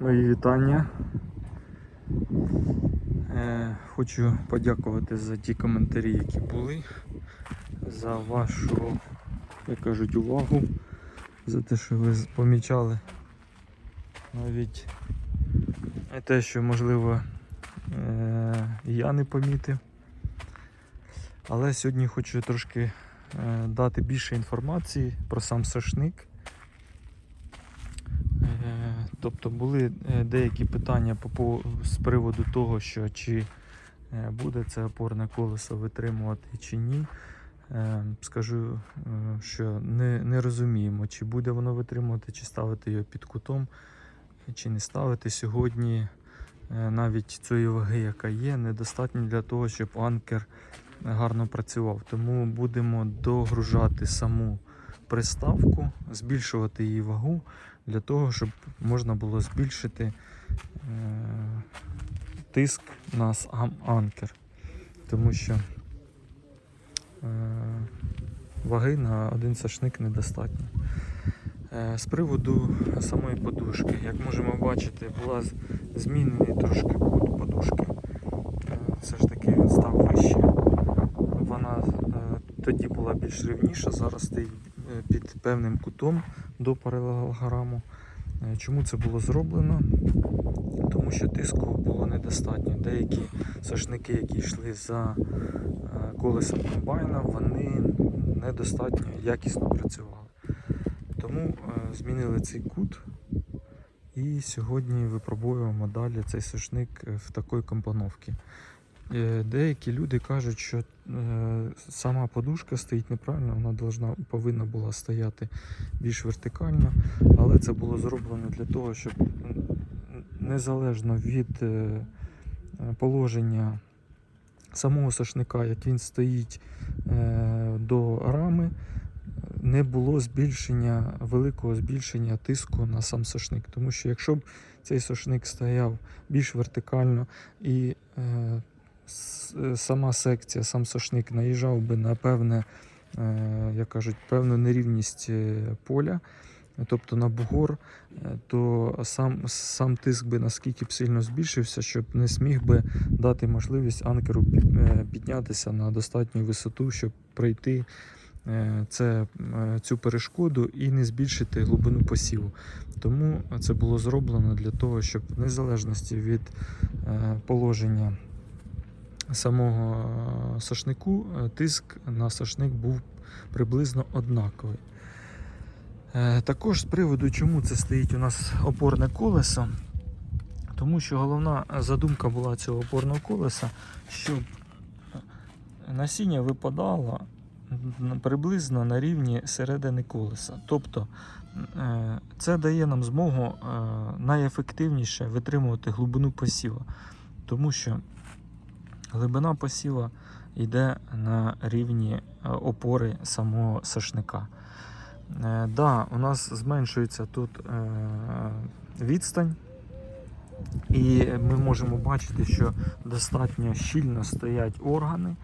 Мої вітання. Е, хочу подякувати за ті коментарі, які були, за вашу, як кажуть, увагу, за те, що ви помічали навіть те, що можливо е, я не помітив. Але сьогодні хочу трошки е, дати більше інформації про сам сошник. Тобто були е, деякі питання з приводу того, що чи е, буде це опорне колесо витримувати чи ні. Е, Скажу, що не, не розуміємо, чи буде воно витримувати, чи ставити його під кутом, чи не ставити. Сьогодні навіть цієї ваги, яка є, недостатньо для того, щоб анкер гарно працював. Тому будемо догружати саму приставку, збільшувати її вагу для того, щоб можна було збільшити е, тиск на сам анкер. Тому що е, ваги на один сашник недостатньо. Е, з приводу самої подушки, як можемо бачити, була змінений трошки кут подушки. Все ж таки він став вище. Вона тоді була більш рівніша, зараз стоїть під певним кутом до паралелограму. Е, Чому це було зроблено? Тому що тиску було недостатньо. Деякі сошники, які йшли за е, колесом комбайна, вони недостатньо якісно працювали. Тому е, змінили цей кут. І сьогодні випробуємо далі цей сошник е, в такій компоновці. Е, Деякі люди кажуть, що е, сама подушка стоїть неправильно, вона должна, повинна була стояти більш вертикально, але це було зроблено для того, щоб незалежно від е, положення самого сошника, як він стоїть до рами, не було збільшення, великого збільшення тиску на сам сошник. Тому що якщо б цей сошник стояв більш вертикально і е, сама секція, сам сошник наїжджав би на певне, е, як кажуть, певну нерівність е, поля, тобто на бугор, е, то сам, сам тиск би наскільки б сильно збільшився, щоб не зміг би дати можливість анкеру е, піднятися на достатню висоту, щоб пройти е, це, е, цю перешкоду і не збільшити глибину посіву. Тому це було зроблено для того, щоб в незалежності від е, положення самого е, сошнику, е, тиск на сошник був приблизно однаковий. Е, Також з приводу, чому це стоїть у нас опорне колесо, тому що головна задумка була цього опорного колеса, щоб насіння випадало приблизно на рівні середини колеса. Тобто це дає нам змогу найефективніше витримувати глибину посіва, тому що глибина посіва йде на рівні е, опори самого сошника. Е, Да, у нас зменшується тут е, відстань, і ми можемо бачити, що достатньо щільно стоять органи,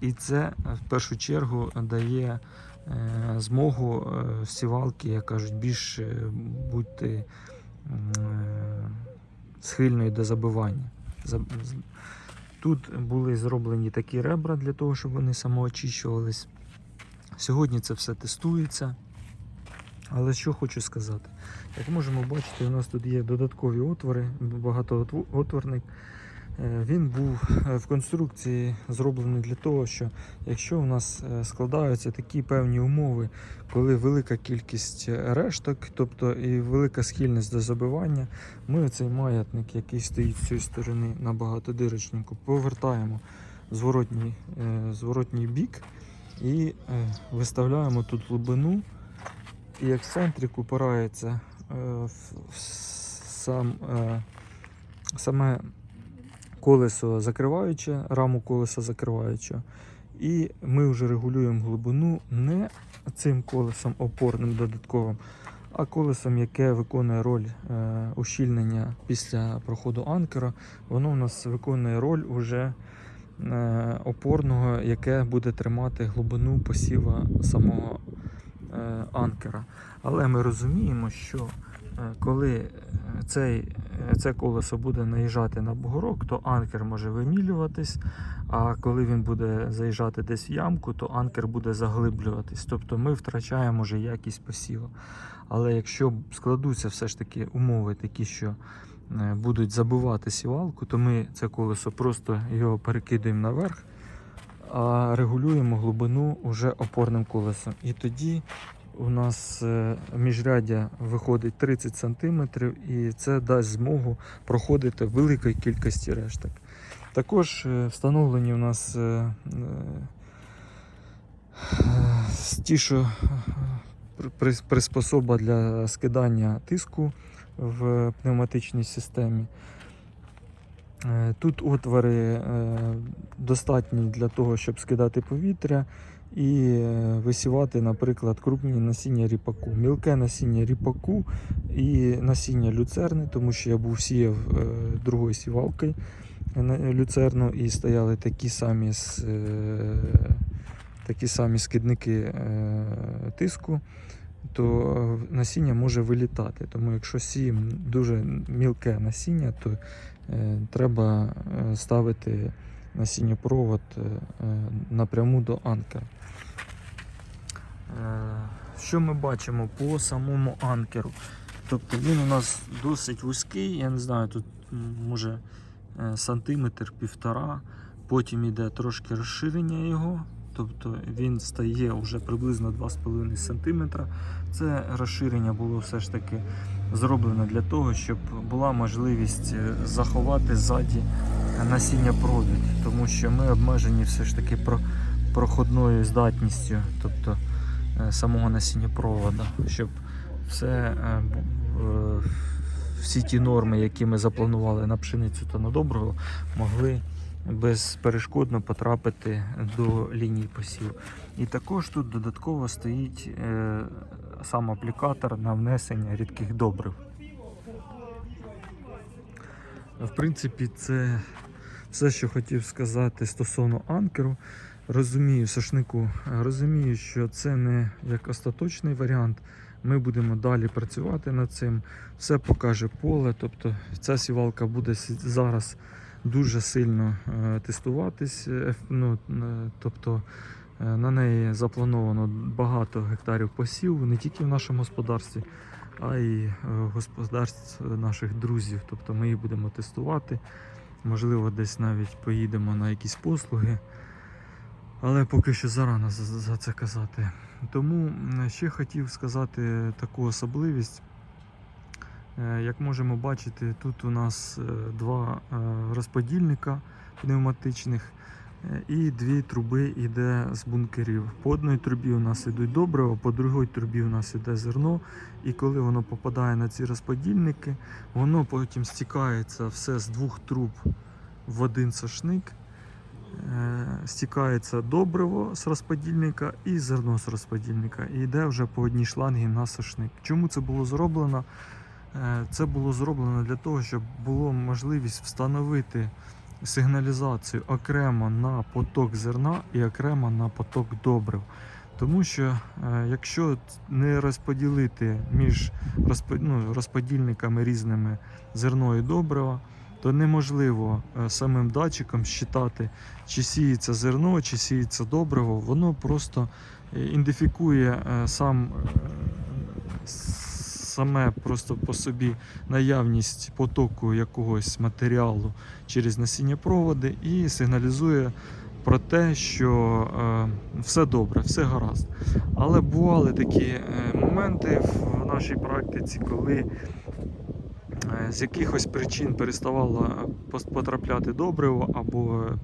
і це в першу чергу дає змогу сівалки, як кажуть, більш бути схильною до забивання. Тут були зроблені такі ребра для того, щоб вони самоочищувались. Сьогодні це все тестується. Але що хочу сказати, як можемо бачити, у нас тут є додаткові отвори, багатоотворник. Е, Він був е, в конструкції зроблений для того, що якщо у нас е, складаються такі певні умови, коли велика кількість решток, тобто і велика схильність до забивання, ми цей маятник, який стоїть з цієї сторони на багатодирочнику, повертаємо зворотній, зворотній бік і виставляємо тут глибину. І ексцентрик упирається в сам, саме колесо закриваюче, раму колеса закриваючого. І ми вже регулюємо глибину не цим колесом опорним додатковим, а колесом, яке виконує роль е, ущільнення після проходу анкера. Воно у нас виконує роль уже е, опорного, яке буде тримати глибину посіва самого е, анкера. Але ми розуміємо, що коли е, цей, е, це колесо буде наїжджати на бугорок, то анкер може вимілюватись, а коли він буде заїжджати десь в ямку, то анкер буде заглиблюватись. Тобто ми втрачаємо вже якість посіву. Але якщо складуться все ж таки умови такі, що е, будуть забивати сівалку, то ми це колесо просто його перекидуємо наверх, а регулюємо глибину уже опорним колесом. І тоді у нас е, міжряддя виходить 30 см, і це дасть змогу проходити великої кількості решток. Також е, встановлені у нас е, е, приспособа для скидання тиску в пневматичній системі. Тут отвори достатні для того, щоб скидати повітря і е, висівати, наприклад, крупні насіння ріпаку, мілке насіння ріпаку і насіння люцерни, тому що я був сіяв е, другою сівалкою люцерну і стояли такі самі, е, такі самі скидники е, тиску, то е, насіння може вилітати. Тому якщо сіємо дуже мілке насіння, то е, треба е, ставити насіннєпровод е, е, напряму до анкера. Е, Що ми бачимо по самому анкеру? Тобто він у нас досить вузький, я не знаю, тут може сантиметр півтора, потім йде трошки розширення його, тобто він стає вже приблизно 2,5 см. Це розширення було все ж таки зроблено для того, щоб була можливість заховати ззаді насіння провід, тому що ми обмежені все ж таки про- проходною здатністю, тобто е, самого насіння провода, щоб все е, е, всі ті норми, які ми запланували на пшеницю та на доброго, могли безперешкодно потрапити до лінії посіву. І також тут додатково стоїть сам аплікатор на внесення рідких добрив. В принципі, це все, що хотів сказати стосовно анкеру. Розумію, сошнику, розумію, що це не як остаточний варіант. Ми будемо далі працювати над цим. Все покаже поле. Тобто ця сівалка буде зараз дуже сильно е, тестуватись. е, Ну, е, тобто на неї заплановано багато гектарів посіву, не тільки в нашому господарстві, а й господарств наших друзів. Тобто ми її будемо тестувати. Можливо, десь навіть поїдемо на якісь послуги. Але поки що зарано за, це казати. Тому ще хотів сказати таку особливість. Е, Як можемо бачити, тут у нас е, два е, розподільника пневматичних е, і дві труби йде з бункерів. По одній трубі у нас йдуть добрива, по другій трубі у нас йде зерно. І коли воно попадає на ці розподільники, воно потім стікається все з двох труб в один сошник. Е, Стікається добриво з розподільника і зерно з розподільника. І йде вже по одній шлангі на сошник. Чому це було зроблено? Е, Це було зроблено для того, щоб було можливість встановити сигналізацію окремо на поток зерна і окремо на поток добрив. Тому що е, якщо не розподілити між ну, розподільниками різними зерно і добрива, то неможливо е, самим датчиком считати, чи сіється зерно, чи сіється добриво. Воно просто е, ідентифікує е, сам саме просто по собі наявність потоку якогось матеріалу через насіння проводи і сигналізує про те, що е, все добре, все гаразд. Але бували такі е, моменти в нашій практиці, коли з якихось причин переставало потрапляти добриво або е,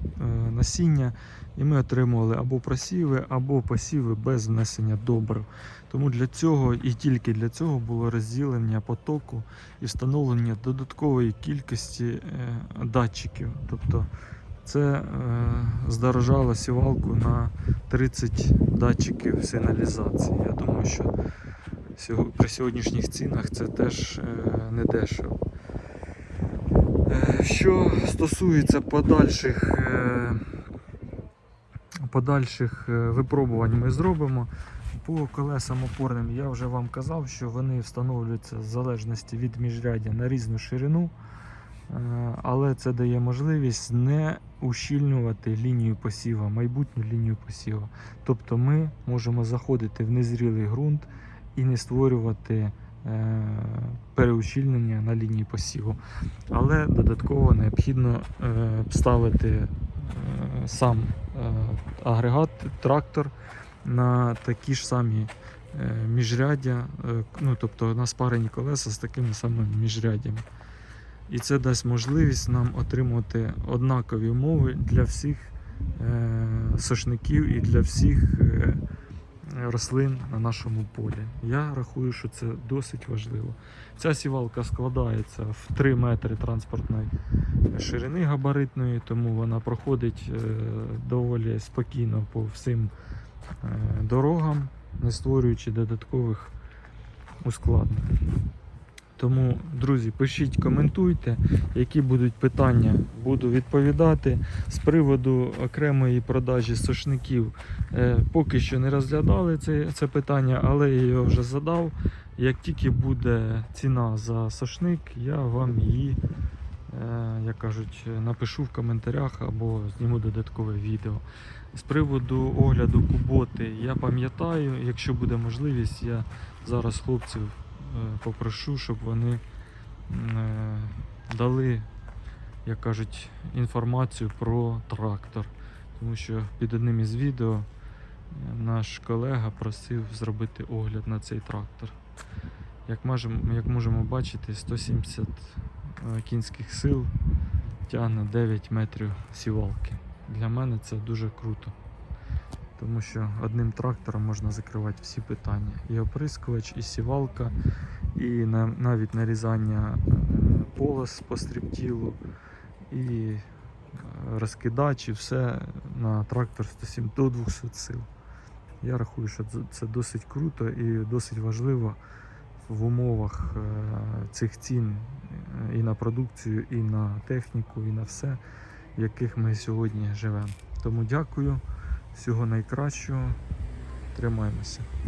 насіння, і ми отримували або просіви, або посіви без внесення добрив. Тому для цього і тільки для цього було розділення потоку і встановлення додаткової кількості е, датчиків. Тобто це е, здорожало сівалку на 30 датчиків сигналізації. Я думаю, що при сьогоднішніх цінах це теж е, не дешево. Е, Що стосується подальших, е, подальших випробувань, ми зробимо. По колесам опорним я вже вам казав, що вони встановлюються в залежності від міжрядя на різну ширину, але це дає можливість не ущільнювати лінію посіва, майбутню лінію посіва. Тобто ми можемо заходити в незрілий ґрунт і не створювати е, переущільнення на лінії посіву. Але додатково необхідно е, ставити е, сам агрегат, трактор на такі ж самі міжряддя, ну, тобто на спарені колеса з такими самими міжрядями. І це дасть можливість нам отримати однакові умови для всіх сошників і для всіх рослин на нашому полі. Я рахую, що це досить важливо. Ця сівалка складається в 3 метри транспортної ширини габаритної, тому вона проходить е, доволі спокійно по всім е, дорогам, не створюючи додаткових ускладнень. Тому, друзі, пишіть, коментуйте, які будуть питання, буду відповідати. З приводу окремої продажі сошників е, поки що не розглядали це, це питання, але я його вже задав. Як тільки буде ціна за сошник, я вам її, е, як кажуть, напишу в коментарях або зніму додаткове відео. З приводу огляду куботи, я пам'ятаю, якщо буде можливість, я зараз хлопців попрошу, щоб вони е, дали, як кажуть, інформацію про трактор. Тому що під одним із відео е, наш колега просив зробити огляд на цей трактор. Як можемо, як можемо бачити, 170 е, кінських сил тягне 9 метрів сівалки. Для мене це дуже круто. Тому що одним трактором можна закривати всі питання. І оприскувач, і сівалка, і навіть нарізання е, полос по стріптілу, і е, розкидач, і все на трактор 107 до 200 сил. Я рахую, що це- досить круто і досить важливо в умовах е, цих цін і на продукцію, і на техніку, і на все, в яких ми сьогодні живемо. Тому дякую, всього найкращого, тримаємося.